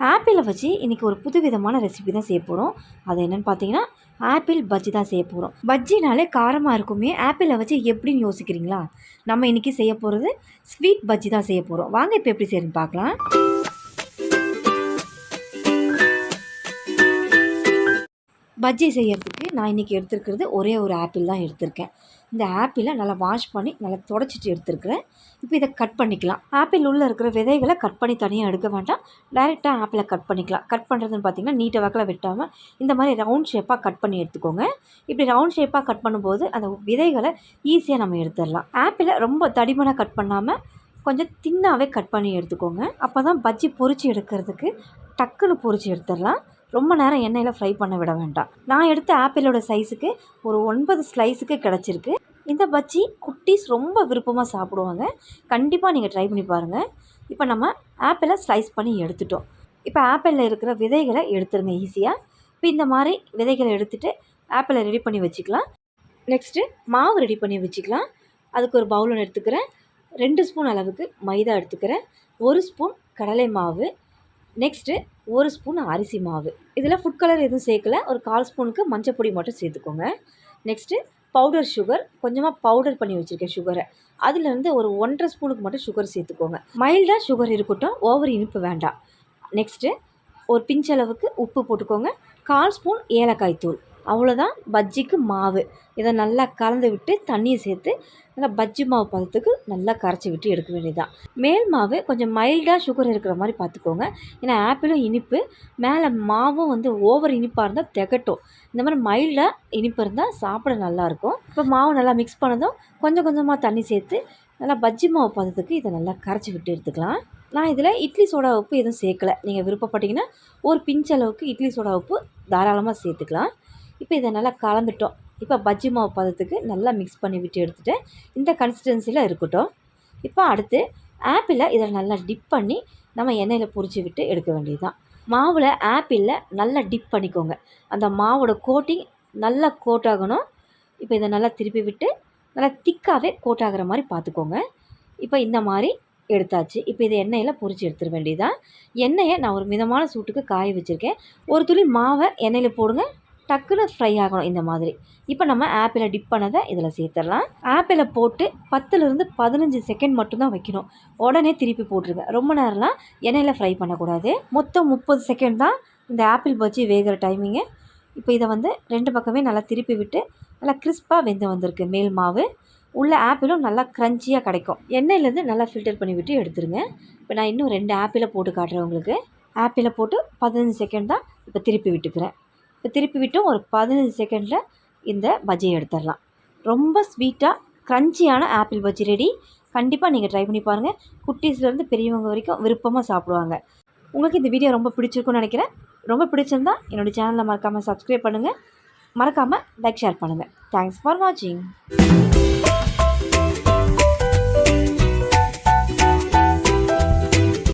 ஆப்பிளை வச்சு இன்றைக்கி ஒரு புது விதமான ரெசிபி தான் செய்ய போகிறோம் அது என்னென்னு பார்த்தீங்கன்னா ஆப்பிள் பஜ்ஜி தான் செய்ய போகிறோம் பஜ்ஜினாலே காரமாக இருக்குமே ஆப்பிளை வச்சு எப்படின்னு யோசிக்கிறீங்களா? நம்ம இன்றைக்கி செய்ய போகிறது ஸ்வீட் பஜ்ஜி தான் செய்ய போகிறோம் வாங்க இப்போ எப்படி செய்யணும்னு பார்க்கலாம். பஜ்ஜி செய்கிறதுக்கு நான் இன்றைக்கி எடுத்துருக்கிறது ஒரே ஒரு ஆப்பிள் தான் எடுத்திருக்கேன். இந்த ஆப்பிளை நல்லா வாஷ் பண்ணி நல்லா தொடச்சிட்டு எடுத்துருக்குறேன். இப்போ இதை கட் பண்ணிக்கலாம். ஆப்பிள் உள்ளே இருக்கிற விதைகளை கட் பண்ணி தனியாக எடுக்க வேண்டாம். டைரெக்டாக ஆப்பிளை கட் பண்ணிக்கலாம். கட் பண்ணுறதுன்னு பார்த்தீங்கன்னா நீட்டை வாக்கில் வெட்டாமல் இந்த மாதிரி ரவுண்ட் ஷேப்பாக கட் பண்ணி எடுத்துக்கோங்க. இப்படி ரவுண்ட் ஷேப்பாக கட் பண்ணும்போது அந்த விதைகளை ஈஸியாக நம்ம எடுத்துடலாம். ஆப்பிளை ரொம்ப தடிமனாக கட் பண்ணாமல் கொஞ்சம் தின்னாகவே கட் பண்ணி எடுத்துக்கோங்க. அப்போ தான் பஜ்ஜி பொறிச்சு எடுக்கிறதுக்கு டக்குன்னு பொறிச்சு எடுத்துடலாம். ரொம்ப நேரம் எண்ணெயில் ஃப்ரை பண்ண விட வேண்டாம். நான் எடுத்த ஆப்பிளோட சைஸுக்கு ஒரு ஒன்பது ஸ்லைஸுக்கு கிடச்சிருக்கு. இந்த பஜ்ஜி குட்டீஸ் ரொம்ப விருப்பமாக சாப்பிடுவாங்க. கண்டிப்பாக நீங்கள் ட்ரை பண்ணி பாருங்கள் இப்போ நம்ம ஆப்பிளை ஸ்லைஸ் பண்ணி எடுத்துட்டோம். இப்போ ஆப்பிளில் இருக்கிற விதைகளை எடுத்துருங்க ஈஸியாக இப்போ இந்த மாதிரி விதைகளை எடுத்துகிட்டு ஆப்பிளை ரெடி பண்ணி வச்சுக்கலாம். நெக்ஸ்ட்டு மாவு ரெடி பண்ணி வச்சுக்கலாம். அதுக்கு ஒரு பவுல் எடுத்துக்கிறேன். ரெண்டு ஸ்பூன் அளவுக்கு மைதா எடுத்துக்கிறேன். ஒரு ஸ்பூன் கடலை மாவு. நெக்ஸ்ட்டு ஒரு ஸ்பூன் அரிசி மாவு. இதில் ஃபுட் கலர் எதுவும் சேர்க்கல. ஒரு கால் ஸ்பூனுக்கு மஞ்சள் பொடி மட்டும் சேர்த்துக்கோங்க. நெக்ஸ்ட்டு பவுடர் சுகர் கொஞ்சமாக பவுடர் பண்ணி வச்சுருக்கேன் சுகரை அதுலேருந்து ஒரு ஒன்றரை ஸ்பூனுக்கு மட்டும் சுகர் சேர்த்துக்கோங்க. மைல்டாக சுகர் இருக்கட்டும் ஓவர் இனிப்பு வேண்டாம். நெக்ஸ்ட்டு ஒரு பிஞ்ச் அளவுக்கு உப்பு போட்டுக்கோங்க. கால் ஸ்பூன் ஏலக்காய் தூள். அவ்வளோதான் பஜ்ஜிக்கு மாவு. இதை நல்லா கலந்து விட்டு தண்ணியை சேர்த்து நல்லா பஜ்ஜி மாவு பதத்துக்கு நல்லா கரைச்சி விட்டு எடுக்க வேண்டியதுதான். மேல் மாவு கொஞ்சம் மைல்டாக சுகர் இருக்கிற மாதிரி பார்த்துக்கோங்க. ஏன்னா ஆப்பிளும் இனிப்பு மேலே மாவும் வந்து ஓவர் இனிப்பாக இருந்தால் திகட்டும். இந்த மாதிரி மைல்டாக இனிப்பு இருந்தால் சாப்பிட நல்லாயிருக்கும் இப்போ மாவு நல்லா மிக்ஸ் பண்ணதும் கொஞ்சம் கொஞ்சமாக தண்ணி சேர்த்து நல்லா பஜ்ஜி மாவு பதத்துக்கு இதை நல்லா கரைச்சி விட்டு எடுத்துக்கலாம். நான் இதில் இட்லி சோடா உப்பு எதுவும் சேர்க்கலை. நீங்கள் விருப்பப்பட்டீங்கன்னா ஒரு பிஞ்ச் அளவுக்கு இட்லி சோடா உப்பு தாராளமாக சேர்த்துக்கலாம். இப்போ இதை நல்லா கலந்துட்டோம். இப்போ பஜ்ஜி மாவு பதத்துக்கு நல்லா மிக்ஸ் பண்ணி விட்டு எடுத்துகிட்டு இந்த கன்சிஸ்டன்சியில் இருக்கட்டும். இப்போ அடுத்து ஆப்பிளை இதில் நல்லா டிப் பண்ணி நம்ம எண்ணெயில் பொறிச்சு விட்டு எடுக்க வேண்டியது தான் மாவில் ஆப்பிளில் நல்லா டிப் பண்ணிக்கோங்க. அந்த மாவோட கோட்டிங் நல்லா கோட் ஆகணும். இப்போ இதை நல்லா திருப்பி விட்டு நல்லா திக்காகவே கோட் ஆகிற மாதிரி பார்த்துக்கோங்க. இப்போ இந்த மாதிரி எடுத்தாச்சு. இப்போ இதை எண்ணெயில் பொறிச்சு எடுத்துட வேண்டியதுதான். எண்ணெயை நான் ஒரு மிதமான சூட்டுக்கு காய வச்சுருக்கேன். ஒரு துளி மாவை எண்ணெயில் போடுங்க. டக்குன்னு ஃப்ரை ஆகணும் இந்த மாதிரி. இப்போ நம்ம ஆப்பிளை டிப் பண்ணதை இதில் சேர்த்துடலாம். ஆப்பிளை போட்டு பத்துலேருந்து பதினஞ்சு செகண்ட் மட்டும்தான் வைக்கணும். உடனே திருப்பி போட்டுருங்க. ரொம்ப நேரம்லாம் எண்ணெயில் ஃப்ரை பண்ணக்கூடாது. மொத்தம் முப்பது செகண்ட் தான் இந்த ஆப்பிள் பஜ்ஜி வேகிற டைமிங்கு இப்போ இதை வந்து ரெண்டு பக்கமே நல்லா திருப்பி விட்டு நல்லா கிறிஸ்பாக வெந்து வந்திருக்கு. மேல் மாவு. உள்ள ஆப்பிளும் நல்லா க்ரன்ச்சியாக கிடைக்கும். எண்ணெயிலேருந்து நல்லா ஃபில்டர் பண்ணி விட்டு எடுத்துருங்க. இப்போ நான் இன்னும் ரெண்டு ஆப்பிளை போட்டு காட்டுறேன் உங்களுக்கு. ஆப்பிளை போட்டு பதினஞ்சு செகண்ட் தான் இப்போ திருப்பி விட்டுக்கிறேன். இப்போ திருப்பி விட்டும் ஒரு பதினஞ்சு செகண்டில் இந்த பஜ்ஜியை எடுத்துடலாம். ரொம்ப ஸ்வீட்டாக க்ரன்ச்சியான ஆப்பிள் பஜ்ஜி ரெடி கண்டிப்பாக நீங்கள் ட்ரை பண்ணி பாருங்கள் குட்டீஸ்லேருந்து பெரியவங்க வரைக்கும் விருப்பமாக சாப்பிடுவாங்க. உங்களுக்கு இந்த வீடியோ ரொம்ப பிடிச்சிருக்குன்னு நினைக்கிறேன். ரொம்ப பிடிச்சிருந்தா என்னோடய சேனலை மறக்காமல் சப்ஸ்கிரைப் பண்ணுங்கள் மறக்காமல் லைக் ஷேர் பண்ணுங்கள் தேங்க்ஸ் ஃபார் வாட்சிங்